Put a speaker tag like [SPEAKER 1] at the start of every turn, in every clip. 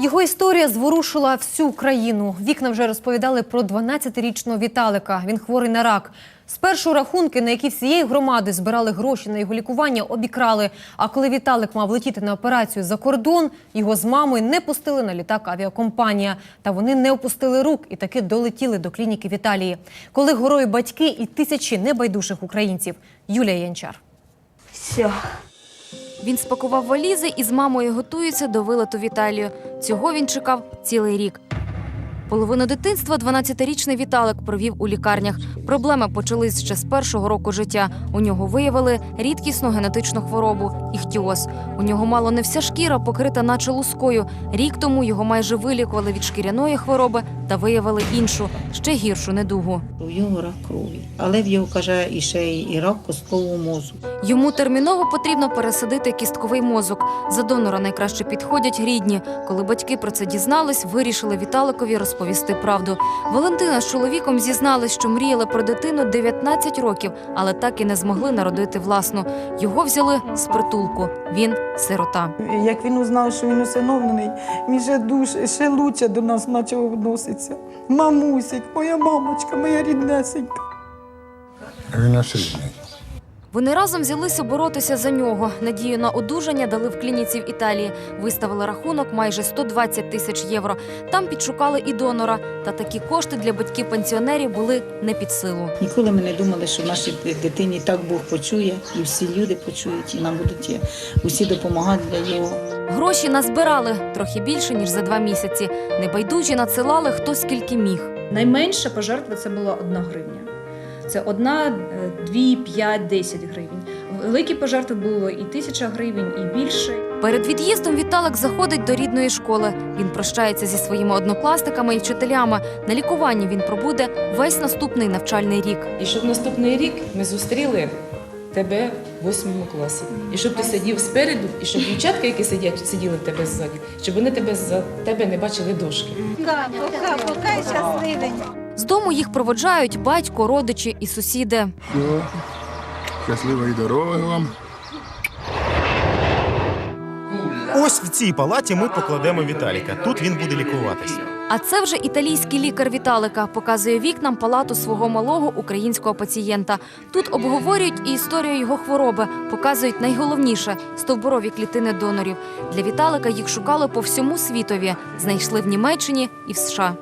[SPEAKER 1] Його історія зворушила всю країну. Вікна вже розповідали про 12-річного Віталика. Він хворий на рак. Спершу рахунки, на які всієї громади збирали гроші на його лікування, обікрали. А коли Віталик мав летіти на операцію за кордон, його з мамою не пустили на літак авіакомпанія. Та вони не опустили рук і таки долетіли до клініки в Італії. Коли горою батьки і тисячі небайдужих українців. Юлія Янчар.
[SPEAKER 2] Все.
[SPEAKER 3] Він спакував валізи і з мамою готується до вилету в Італію. Цього він чекав цілий рік. Половину дитинства 12-річний Віталик провів у лікарнях. Проблеми почались ще з першого року життя. У нього виявили рідкісну генетичну хворобу іхтіоз. У нього мало не вся шкіра покрита наче лускою. Рік тому його майже вилікували від шкіряної хвороби та виявили іншу, ще гіршу недугу.
[SPEAKER 4] У його рак крові, але в його каже і ще і рак косткового мозку.
[SPEAKER 3] Йому терміново потрібно пересадити кістковий мозок. За донора найкраще підходять рідні. Коли батьки про це дізнались, вирішили Віталикові розповісти правду. Валентина з чоловіком зізнались, що мріяли про дитину 19 років, але так і не змогли народити власну. Його взяли з притулку. Він сирота.
[SPEAKER 5] Як він узнав, що він усиновлений, він ще душ, ще лучше до нас почав відноситися. Мамусик, моя мамочка, моя ріднесенька.
[SPEAKER 6] Він сильний.
[SPEAKER 3] Вони разом взялися боротися за нього. Надію на одужання дали в клініці в Італії. Виставили рахунок майже 120 тисяч євро. Там підшукали і донора. Та такі кошти для батьків пенсіонерів були не під силу.
[SPEAKER 4] Ніколи ми не думали, що нашій дитині так Бог почує, і всі люди почують, і нам будуть е, усі допомагати для його.
[SPEAKER 3] Гроші назбирали трохи більше ніж за два місяці. Небайдужі надсилали хто скільки міг.
[SPEAKER 7] Найменша пожертва це була одна гривня. Це одна, е, дві, п'ять, десять гривень. Великі пожертви було і тисяча гривень, і більше.
[SPEAKER 3] Перед від'їздом Віталик заходить до рідної школи. Він прощається зі своїми однокласниками і вчителями. На лікуванні він пробуде весь наступний навчальний рік.
[SPEAKER 8] І щоб наступний рік ми зустріли тебе в восьмому класі. І щоб ти сидів спереду, і щоб дівчатка, які сидять, сиділи в тебе ззаді, щоб вони тебе за тебе не бачили дошки.
[SPEAKER 2] Пока, пока і щасливий.
[SPEAKER 3] З дому їх проводжають батько, родичі і сусіди.
[SPEAKER 6] Все. Щасливої дороги вам.
[SPEAKER 9] Ось в цій палаті ми покладемо Віталіка. Тут він буде лікуватись.
[SPEAKER 3] А це вже італійський лікар Віталика показує вікнам палату свого малого українського пацієнта. Тут обговорюють і історію його хвороби, показують найголовніше стовбурові клітини донорів. Для Віталика їх шукали по всьому світові, знайшли в Німеччині і в США.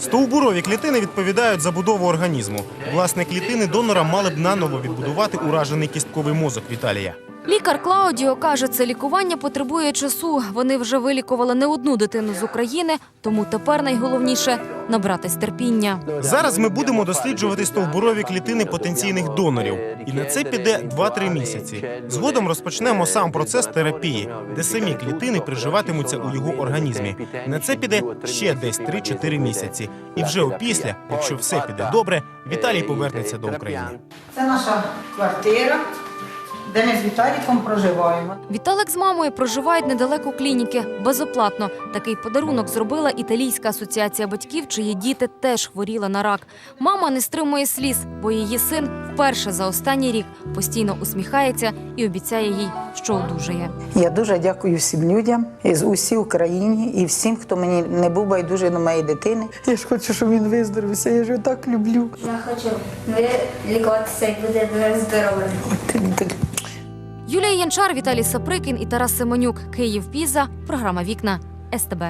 [SPEAKER 9] Стовбурові клітини відповідають за будову організму. Власне, клітини донора мали б наново відбудувати уражений кістковий мозок Віталія.
[SPEAKER 3] Лікар Клаудіо каже, це лікування потребує часу. Вони вже вилікували не одну дитину з України, тому тепер найголовніше набратись терпіння.
[SPEAKER 9] Зараз ми будемо досліджувати стовбурові клітини потенційних донорів, і на це піде 2-3 місяці. Згодом розпочнемо сам процес терапії, де самі клітини приживатимуться у його організмі. На це піде ще десь 3-4 місяці. І вже опісля, якщо все піде добре, Віталій повернеться до України.
[SPEAKER 4] Це наша квартира, де ми з Віталіком проживаємо.
[SPEAKER 3] Віталик з мамою проживають недалеко клініки безоплатно. Такий подарунок зробила італійська асоціація батьків, чиї діти теж хворіли на рак. Мама не стримує сліз, бо її син вперше за останній рік постійно усміхається і обіцяє їй, що одужає.
[SPEAKER 5] Я дуже дякую всім людям з усій Україні і всім, хто мені не був байдужий до моєї дитини. Я ж хочу, щоб він виздоровився. Я ж його так люблю.
[SPEAKER 2] Я хочу лікуватися і бути дуже здоровим.
[SPEAKER 3] Юлія Янчар, Віталій Саприкін і Тарас Семенюк. Київ Піза. Програма Вікна СТБ.